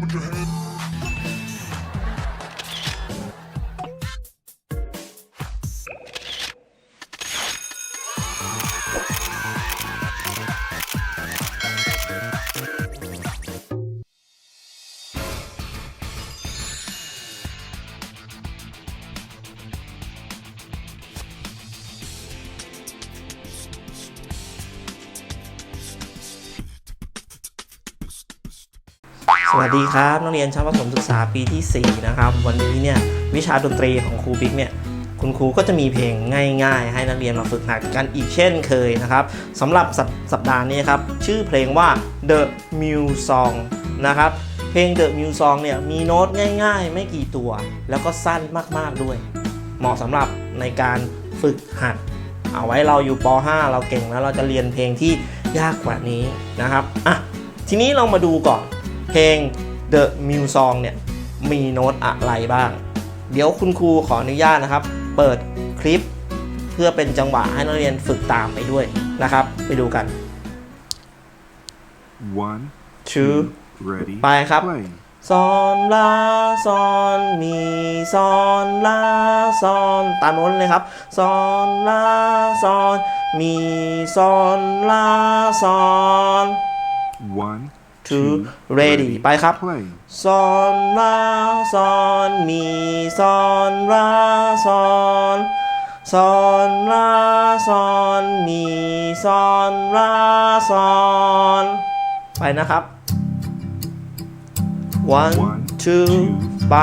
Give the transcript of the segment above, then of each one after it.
Put your hands. สวัสดีครับนักเรียนชั้นประถมศึกษาปีที่ 4 นะครับ วันนี้เนี่ยวิชาดนตรีของครูบิ๊กเนี่ยคุณครูก็จะมีเพลงง่ายๆ ให้นักเรียนมาฝึกหัดกันอีกเช่นเคยนะครับสำหรับสัปสัปดาห์นี้ครับ ชื่อเพลงว่า The Muse Song นะครับเพลง The Muse Song เนี่ยมีโน้ตง่ายๆ ไม่กี่ตัว แล้วก็สั้นมากๆด้วย เหมาะสำหรับในการฝึกหัด เอาไว้เราอยู่ป .5 เราเก่งแล้วเราจะเรียนเพลงที่ยากกว่านี้นะครับอะทีนี้เรามาดูก่อน เพลง The Muse Song เนี่ยมีโน้ตอะไรบ้าง เดี๋ยวคุณครูขออนุญาตนะครับ เปิดคลิป เพื่อเป็นจังหวะให้นักเรียนฝึกตามไปด้วยนะครับ ไปดูกัน One, two ready, ไปครับ play. ซอนลาซอนมีซอนลาซอนตามโน้ตเลยครับซอนลาซอนมีซอนลาซอน One, two ready ไปครับ play. ซอนลาซอนมีซอนลาซอนซอนลาซอนมีซอนลาซอนไปนะครับ one One, two two, ไป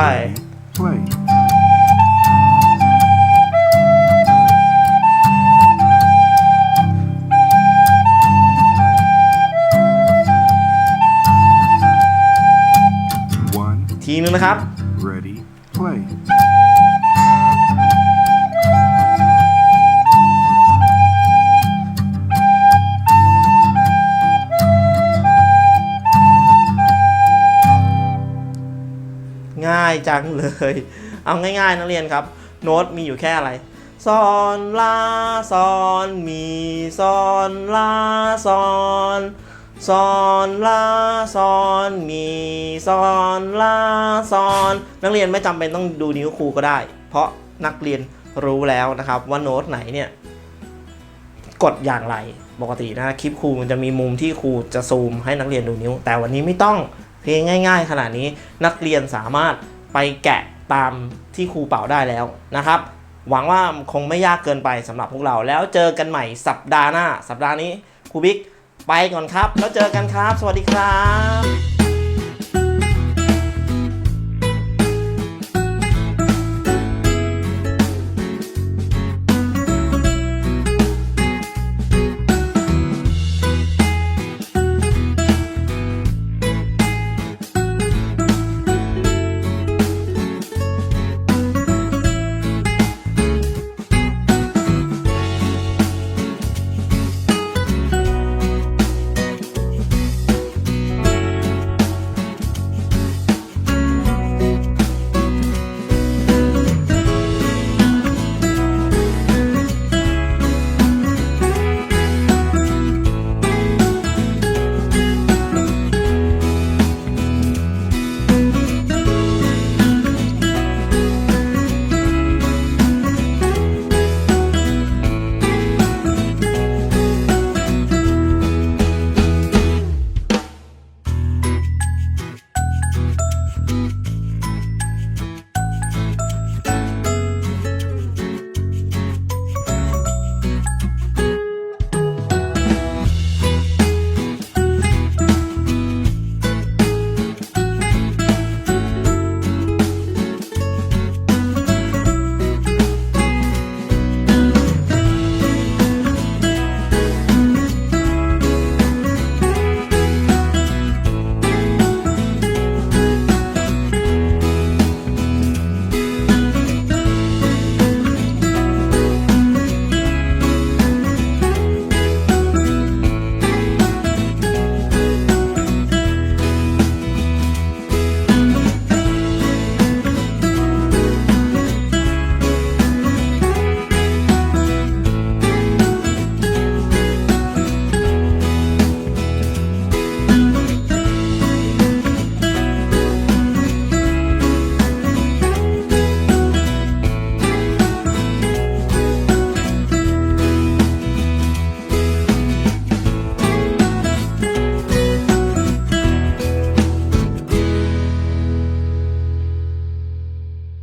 ทีนึงนะครับ ready, play. ง่ายจังเลย เอาง่ายๆนักเรียนครับ โน้ตมีอยู่แค่อะไรซอนลาซอนมีซอนลาซอน ซอนลาซอนมีซอนลาซอนนักเรียนไม่จำเป็นต้องดูนิ้วครูก็ได้ เพราะนักเรียนรู้แล้วนะครับ ว่าโน้ตไหนเนี่ยกดอย่างไรปกตินะคลิปครูมันจะมีมุมที่ครูจะซูมให้นักเรียนดูนิ้ว แต่วันนี้ไม่ต้องเพลงง่าย ๆ ขนาดนี้นักเรียนสามารถไปแกะตามที่ครูเป่าได้แล้วนะครับ หวังว่าคงไม่ยากเกินไปสำหรับพวกเราแล้วเจอกันใหม่สัปดาห์หน้า สัปดาห์นี้ครูบิ๊ก ไปก่อนครับ แล้วเจอกันครับ สวัสดีครับ